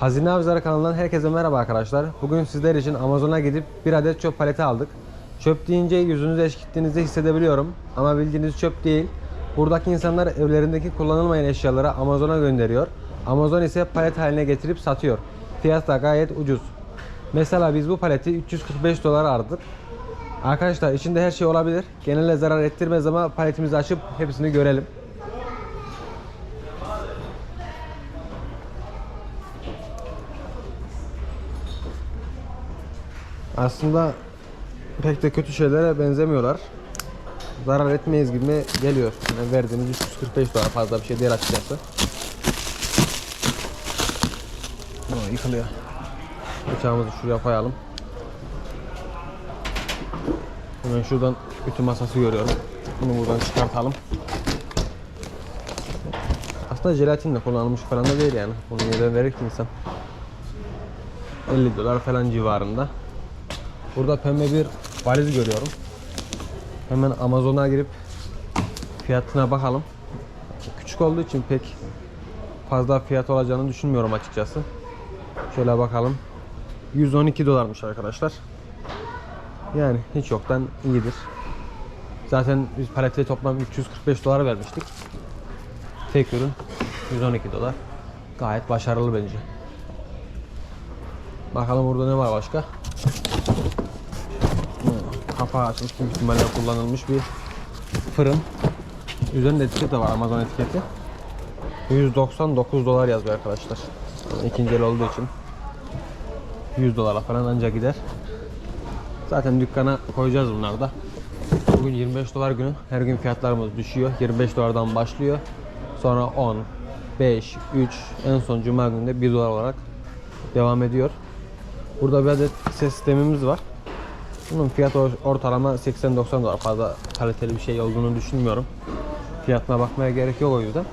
Hazine Avcıları kanalından herkese merhaba arkadaşlar. Bugün sizler için Amazon'a gidip bir adet çöp paleti aldık. Çöp deyince yüzünüzü eşkittiğinizi hissedebiliyorum. Ama bildiğiniz çöp değil. Buradaki insanlar evlerindeki kullanılmayan eşyaları Amazon'a gönderiyor. Amazon ise palet haline getirip satıyor. Fiyat da gayet ucuz. Mesela biz bu paleti 345 dolar aldık. Arkadaşlar içinde her şey olabilir. Genelde zarar ettirmez ama paletimizi açıp hepsini görelim. Aslında pek de kötü şeylere benzemiyorlar. Zarar etmeyiz gibi geliyor. Yani verdiğimiz 345 dolar fazla bir şey değil açıkçası. Aa, yıkılıyor. Bıçağımızı şuraya koyalım. Hemen şuradan ütü masası görüyorum. Bunu buradan çıkartalım. Aslında jelatinle kullanılmış falan da değil yani. Bunu neden verir ki insan? 50 dolar falan civarında. Burada pembe bir valiz görüyorum. Hemen Amazon'a girip fiyatına bakalım. Küçük olduğu için pek fazla fiyat olacağını düşünmüyorum açıkçası. Şöyle bakalım. 112 dolarmış arkadaşlar. Yani hiç yoktan iyidir. Zaten biz palete toplam 345 dolar vermiştik. Tek ürün 112 dolar. Gayet başarılı bence. Bakalım burada ne var başka? Kapağı açmış büyük ihtimalle kullanılmış bir fırın. Üzerinde etiket de var Amazon etiketi. 199 dolar yazıyor arkadaşlar. İkinci el olduğu için 100 dolara falan ancak gider. Zaten dükkana koyacağız bunları da. Bugün 25 dolar günü. Her gün fiyatlarımız düşüyor. 25 dolardan başlıyor. Sonra 10, 5, 3, en son cuma günü de 1 dolar olarak devam ediyor. Burada bir adet ses sistemimiz var. Bunun fiyatı or- ortalama 80-90 dolar. Fazla kaliteli bir şey olduğunu düşünmüyorum. Fiyatına bakmaya gerek yok o yüzden.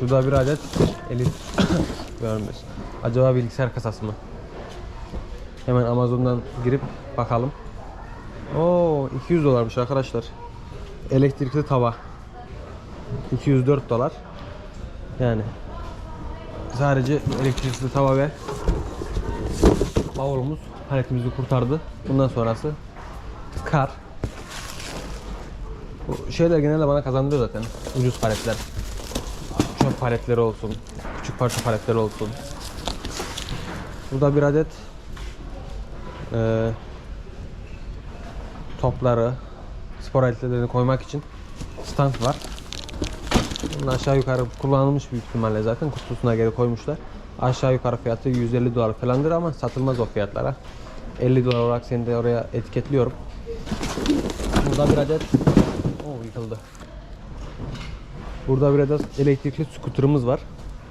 Şurada bir adet elit görmüş. Acaba bilgisayar kasası mı? Hemen Amazon'dan girip bakalım. Oo 200 dolarmış arkadaşlar. Elektrikli tava. 204 dolar. Yani sadece elektrikli tava ve bavulumuz paletimizi kurtardı. Bundan sonrası kar. Bu şeyler genelde bana kazandırıyor zaten. Ucuz paletler. Çöp paletleri olsun. Küçük parça paletleri olsun. Burada bir adet eee, topları, spor aletlerini koymak için stand var. Bunun aşağı yukarı kullanılmış büyük ihtimalle zaten kutusuna göre koymuşlar. Aşağı yukarı fiyatı 150 dolar falandır ama satılmaz o fiyatlara. 50 dolar olarak seni de oraya etiketliyorum. Burada bir adet Oo yıkıldı. Burada bir adet elektrikli skuterımız var.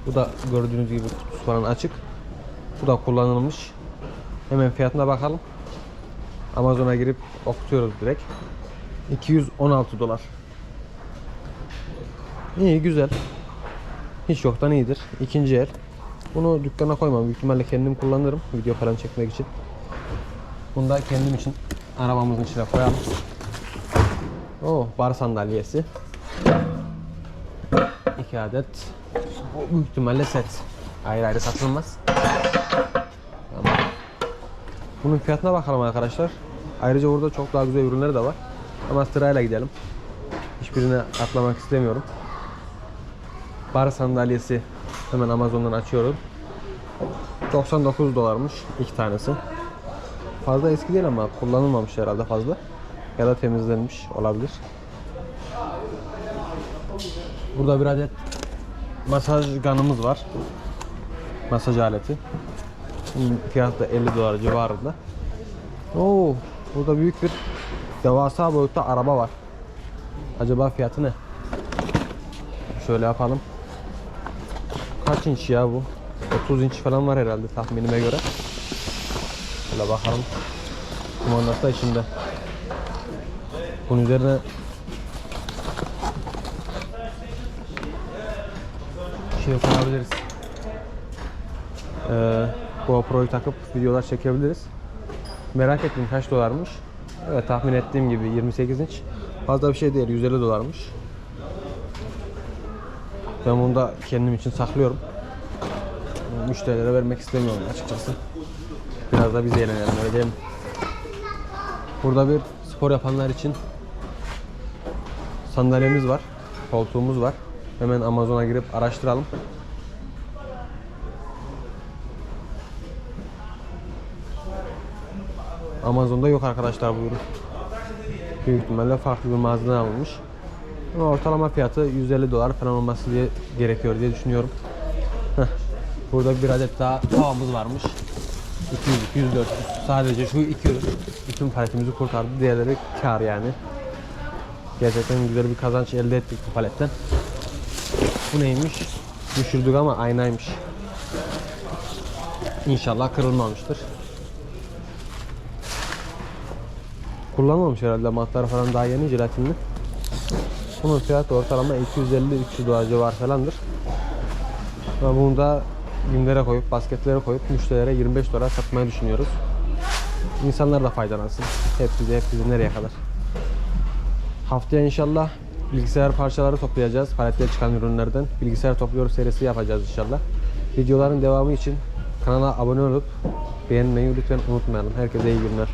Bu da gördüğünüz gibi kutusu falan açık. Bu da kullanılmış. Hemen fiyatına bakalım. Amazon'a girip okutuyoruz direkt. 216 dolar. İyi güzel. Hiç yoktan iyidir. İkinci el. Bunu dükkana koymam. Büyük ihtimalle kendim kullanırım. Video falan çekmek için. Bunu da kendim için arabamızın içine koyalım. Oo, bar sandalyesi. İki adet. Bu büyük ihtimalle set. Ayrı ayrı satılmaz. Tamam. Bunun fiyatına bakalım arkadaşlar. Ayrıca burada çok daha güzel ürünleri de var. Ama sırayla gidelim. Hiçbirine atlamak istemiyorum. Bar sandalyesi hemen Amazon'dan açıyorum. 99 dolarmış iki tanesi. Fazla eski değil ama kullanılmamış herhalde fazla. Ya da temizlenmiş olabilir. Burada bir adet masaj ganımız var. Masaj aleti. Fiyatı da 50 dolar civarında. Oo, burada büyük bir devasa boyutta araba var. Acaba fiyatı ne? Şöyle yapalım. Kaç inç ya bu? 30 inç falan var herhalde tahminime göre. Şöyle bakalım. Kumandası da içinde. Bunun üzerine şey koyabiliriz. Ee, GoPro'yu takıp videolar çekebiliriz. Merak ettim kaç dolarmış. Evet tahmin ettiğim gibi 28 inç. Fazla bir şey değil 150 dolarmış. Ben bunu da kendim için saklıyorum. Müşterilere vermek istemiyorum açıkçası. Biraz da biz eğlenelim öyle değil mi? Burada bir spor yapanlar için sandalyemiz var. Koltuğumuz var. Hemen Amazon'a girip araştıralım. Amazon'da yok arkadaşlar bu ürün. Büyük ihtimalle farklı bir mağazadan alınmış. Ama ortalama fiyatı 150 dolar falan olması diye gerekiyor diye düşünüyorum. Heh. Burada bir adet daha tavamız varmış. 200, 200, 400. Sadece şu iki ürün bütün paletimizi kurtardı. Diğerleri kar yani. Gerçekten güzel bir kazanç elde ettik bu paletten. Bu neymiş? Düşürdük ama aynaymış. İnşallah kırılmamıştır. Kullanmamış herhalde matlar falan daha yeni jelatinli. Bunun fiyatı ortalama 250-300 dolar civar falandır. Ama bunu da günlere koyup, basketlere koyup müşterilere 25 dolar satmayı düşünüyoruz. İnsanlar da faydalansın. Hep bize, hep bize nereye kadar. Haftaya inşallah bilgisayar parçaları toplayacağız. Paletler çıkan ürünlerden. Bilgisayar topluyor serisi yapacağız inşallah. Videoların devamı için kanala abone olup beğenmeyi lütfen unutmayalım. Herkese iyi günler.